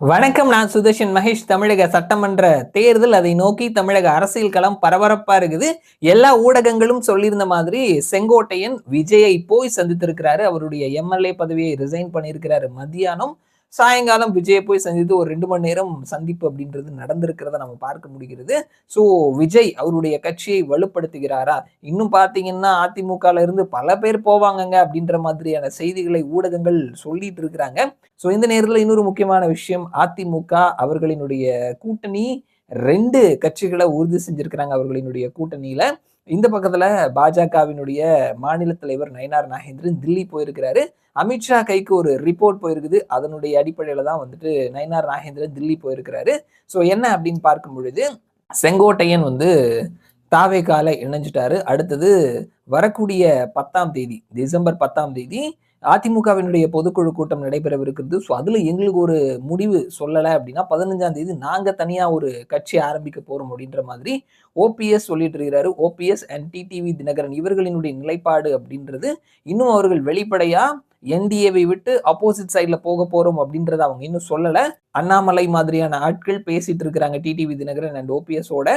வணக்கம் நான் சுதர்ஷன் மகேஷ். தமிழக சட்டமன்ற தேர்தல் அதை நோக்கி தமிழக அரசியல் களம் பரபரப்பா இருக்குது. எல்லா ஊடகங்களும் சொல்லியிருந்த மாதிரி செங்கோட்டையன் விஜயை போய் சந்தித்திருக்கிறாரு. அவருடைய எம்எல்ஏ பதவியை ரிசைன் பண்ணியிருக்கிறாரு மத்தியானம் சாயங்காலம் விஜயை போய் சந்தித்து ஒரு ரெண்டு மணி நேரம் சந்திப்பு அப்படின்றது நடந்திருக்கிறத நம்ம பார்க்க முடிகிறது. ஸோ விஜய் அவருடைய கட்சியை வலுப்படுத்துகிறாரா? இன்னும் பார்த்தீங்கன்னா அதிமுகல இருந்து பல பேர் போவாங்கங்க அப்படின்ற மாதிரியான செய்திகளை ஊடகங்கள் சொல்லிட்டு இருக்கிறாங்க. ஸோ இந்த நேரத்தில் இன்னொரு முக்கியமான விஷயம் அதிமுக அவர்களினுடைய கூட்டணி ரெண்டு கட்சிகளை உறுதி செஞ்சிருக்கிறாங்க அவர்களினுடைய கூட்டணியில. இந்த பக்கத்துல பாஜகவினுடைய மாநில தலைவர் நயனார் நாகேந்திரன் தில்லி போயிருக்கிறாரு. அமித்ஷா கைக்கு ஒரு ரிப்போர்ட் போயிருக்குது. அதனுடைய அடிப்படையில தான் வந்துட்டு நயனார் நாகேந்திரன் தில்லி போயிருக்கிறாரு. ஸோ என்ன அப்படின்னு பார்க்கும் பொழுது செங்கோட்டையன் வந்து தாவேக்கால இணைஞ்சிட்டாரு. அடுத்தது வரக்கூடிய பத்தாம் தேதி டிசம்பர் பத்தாம் தேதி அதிமுகவினுடைய பொதுக்குழு கூட்டம் நடைபெறவிருக்கிறது. ஸோ அதில் எங்களுக்கு ஒரு முடிவு சொல்லலை அப்படின்னா பதினஞ்சாம் தேதி நாங்கள் தனியாக ஒரு கட்சி ஆரம்பிக்க போகிறோம் அப்படின்ற மாதிரி ஓபிஎஸ் சொல்லிட்டு இருக்கிறாரு. ஓபிஎஸ் அண்ட் டிடிவி தினகரன் இவர்களினுடைய நிலைப்பாடு அப்படின்றது இன்னும் அவர்கள் வெளிப்படையாக என்டிஏவை விட்டு அப்போசிட் சைடில் போக போகிறோம் அப்படின்றத அவங்க இன்னும் சொல்லலை. அண்ணாமலை மாதிரியான ஆட்கள் பேசிட்டு இருக்கிறாங்க டிடிவி தினகரன் அண்ட் ஓபிஎஸோட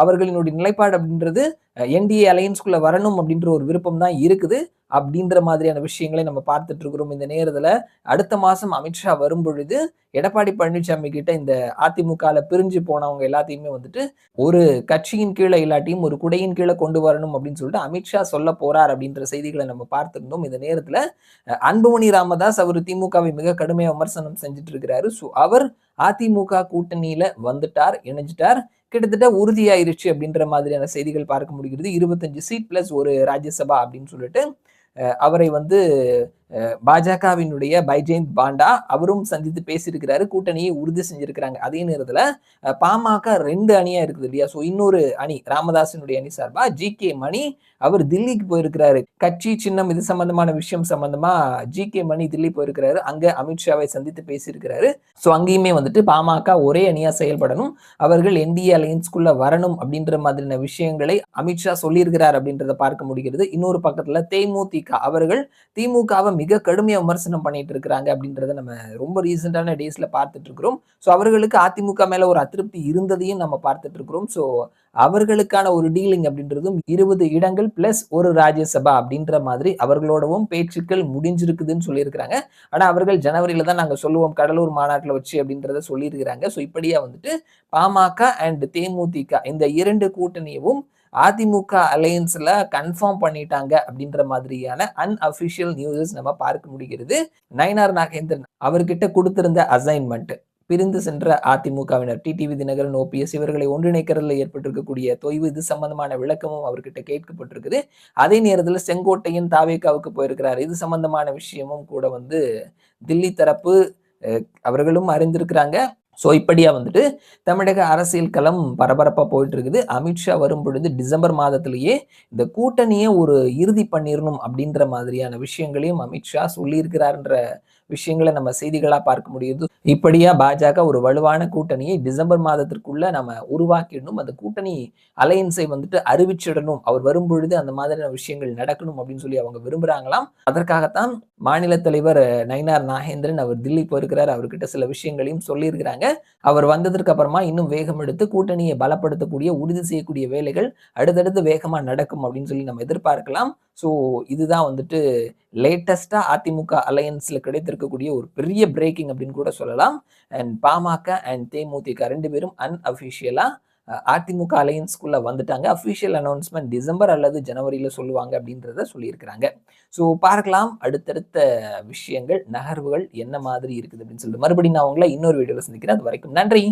அவர்களினுடைய நிலைப்பாடு அப்படின்றது என்டிஏ அலையன்ஸ்குள்ளே வரணும் அப்படின்ற ஒரு விருப்பம் தான் இருக்குது. அப்படின்ற மாதிரியான விஷயங்களை நம்ம பார்த்துட்டு இருக்கிறோம். இந்த நேரத்தில் அடுத்த மாதம் அமித்ஷா வரும் பொழுது எடப்பாடி பழனிசாமி கிட்ட இந்த அதிமுகவில் பிரிஞ்சு போனவங்க எல்லாத்தையுமே வந்துட்டு ஒரு கட்சியின் கீழே இல்லாட்டியும் ஒரு குடையின் கீழே கொண்டு வரணும் அப்படின்னு சொல்லிட்டு அமித்ஷா சொல்ல போறார் அப்படின்ற செய்திகளை நம்ம பார்த்துருந்தோம். இந்த நேரத்தில் அன்புமணி ராமதாஸ் அவர் திமுகவை மிக கடுமையாக விமர்சனம் செஞ்சுட்டு இருக்கிறாரு. ஸோ அவர் அதிமுக கூட்டணியில வந்துட்டார் இணைஞ்சிட்டார். கிட்டத்தட்ட உறுதியாயிருச்சு அப்படின்ற மாதிரியான செய்திகள் பார்க்க முடிகிறது. இருபத்தஞ்சு சீட் பிளஸ் ஒரு ராஜ்யசபா அப்படின்னு சொல்லிட்டு அவரை வந்து பாஜகவினுடைய பைஜெயந்த் பாண்டா அவரும் சந்தித்து பேசியிருக்கிறாரு கூட்டணியை உறுதி செஞ்சிருக்கிறாங்க. அதே நேரத்தில் பாமக ரெண்டு அணியா இருக்குது இல்லையா? ஸோ இன்னொரு அணி ராமதாசனுடைய அணி சார்பா ஜி கே மணி அவர் தில்லிக்கு போயிருக்கிறாரு. கட்சி சின்னம் இது சம்பந்தமான விஷயம் சம்பந்தமா ஜி கே மணி தில்லி போயிருக்கிறாரு. அங்க அமித்ஷாவை சந்தித்து பேசியிருக்கிறாரு. ஸோ அங்கேயுமே வந்துட்டு பாமக ஒரே அணியா செயல்படணும். அவர்கள் என்டிஏ அலையன்ஸ்குள்ள வரணும் அப்படின்ற மாதிரியான விஷயங்களை அமித்ஷா சொல்லியிருக்கிறார் அப்படின்றத பார்க்க முடிகிறது. இன்னொரு பக்கத்துல தேமுதிக அவர்கள் திமுகவை மிக கடுமையாக விமர்சனம் பண்ணிட்டு இருக்கிறாங்க அப்படின்றத நம்ம ரொம்ப ரீசெண்டான டேஸில் பார்த்துட்டு இருக்கிறோம். ஸோ அவர்களுக்கு அதிமுக மேலே ஒரு அதிருப்தி இருந்ததையும் நம்ம பார்த்துட்டு இருக்கிறோம். ஸோ அவர்களுக்கான ஒரு டீலிங் அப்படின்றதும் இருபது இடங்கள் பிளஸ் ஒரு ராஜ்யசபா அப்படின்ற மாதிரி அவர்களோடவும் பேச்சுக்கள் முடிஞ்சிருக்குதுன்னு சொல்லியிருக்கிறாங்க. ஆனால் அவர்கள் ஜனவரியில் தான் நாங்கள் சொல்லுவோம் கடலூர் மாநாட்டில் வச்சு அப்படின்றத சொல்லியிருக்கிறாங்க. ஸோ இப்படியா வந்துட்டு பாமக அண்ட் தேமுதிக இந்த இரண்டு கூட்டணியவும் அதிமுக அலையன்ஸில் கன்ஃபார்ம் பண்ணிட்டாங்க அப்படின்ற மாதிரியான அன்அஃபிஷியல் நியூஸஸ் நம்ம பார்க்க முடிகிறது. நயனார் நாகேந்திரன் அவர்கிட்ட கொடுத்திருந்த அசைன்மெண்ட் பிரிந்து சென்ற அதிமுகவினர் டிடிவி தினகரன் ஓபிஎஸ் இவர்களை ஒன்றிணைக்கிறதுல ஏற்பட்டிருக்கக்கூடிய தொய்வு இது சம்பந்தமான விளக்கமும் அவர்கிட்ட கேட்கப்பட்டிருக்குது. அதே நேரத்தில் செங்கோட்டையின் தாவேக்காவுக்கு போயிருக்கிறார். இது சம்பந்தமான விஷயமும் கூட வந்து தில்லி தரப்பு அவர்களும் அறிந்திருக்கிறாங்க. ஸோ இப்படியா வந்துட்டு தமிழக அரசியல் களம் பரபரப்பாக போயிட்டு இருக்குது அமித்ஷா வரும் பொழுது டிசம்பர் மாதத்திலேயே இந்த கூட்டணியை ஒரு இறுதி பண்ணிடணும் அப்படின்ற மாதிரியான விஷயங்களையும் அமித்ஷா சொல்லியிருக்கிறார்ன்ற விஷயங்களை நம்ம செய்திகளாக பார்க்க முடியுது. இப்படியா பாஜக ஒரு வலுவான கூட்டணியை டிசம்பர் மாதத்திற்குள்ள நம்ம உருவாக்கிடணும். அந்த கூட்டணி அலையன்ஸை வந்துட்டு அறிவிச்சிடணும். அவர் வரும் பொழுது அந்த மாதிரியான விஷயங்கள் நடக்கணும் அப்படின்னு சொல்லி அவங்க விரும்புகிறாங்களாம் அதற்காகத்தான் மாநில தலைவர் நயினார் நாகேந்திரன் அவர் தில்லி போயிருக்கிறார். அவர்கிட்ட சில விஷயங்களையும் சொல்லியிருக்கிறாங்க. அவர் வந்ததற்கு அப்புறமா இன்னும் வேகம் எடுத்து கூட்டணியை பலப்படுத்தக்கூடிய உறுதி செய்யக்கூடிய வேலைகள் அடுத்தடுத்து வேகமாக நடக்கும் அப்படின்னு சொல்லி நம்ம எதிர்பார்க்கலாம். ஸோ இதுதான் வந்துட்டு லேட்டஸ்டாக அதிமுக அலையன்ஸில் கிடைத்திருக்கக்கூடிய ஒரு பெரிய பிரேக்கிங் அப்படின்னு கூட சொல்லலாம். அண்ட் பாமக அண்ட் தேமுதிக ரெண்டு பேரும் அன்அஃபிஷியலாக அதிமுக அலையன்ஸ்குள்ளே வந்துட்டாங்க. அஃபிஷியல் அனௌன்ஸ்மெண்ட் டிசம்பர் அல்லது ஜனவரியில் சொல்லுவாங்க அப்படின்றத சொல்லியிருக்கிறாங்க. ஸோ பார்க்கலாம். அடுத்தடுத்த விஷயங்கள் நகர்வுகள் என்ன மாதிரி இருக்குது அப்படின்னு சொல்லிட்டு மறுபடியும் நான் உங்களை இன்னொரு வீடியோவில் சந்திக்கிறேன். அது வரைக்கும் நன்றி.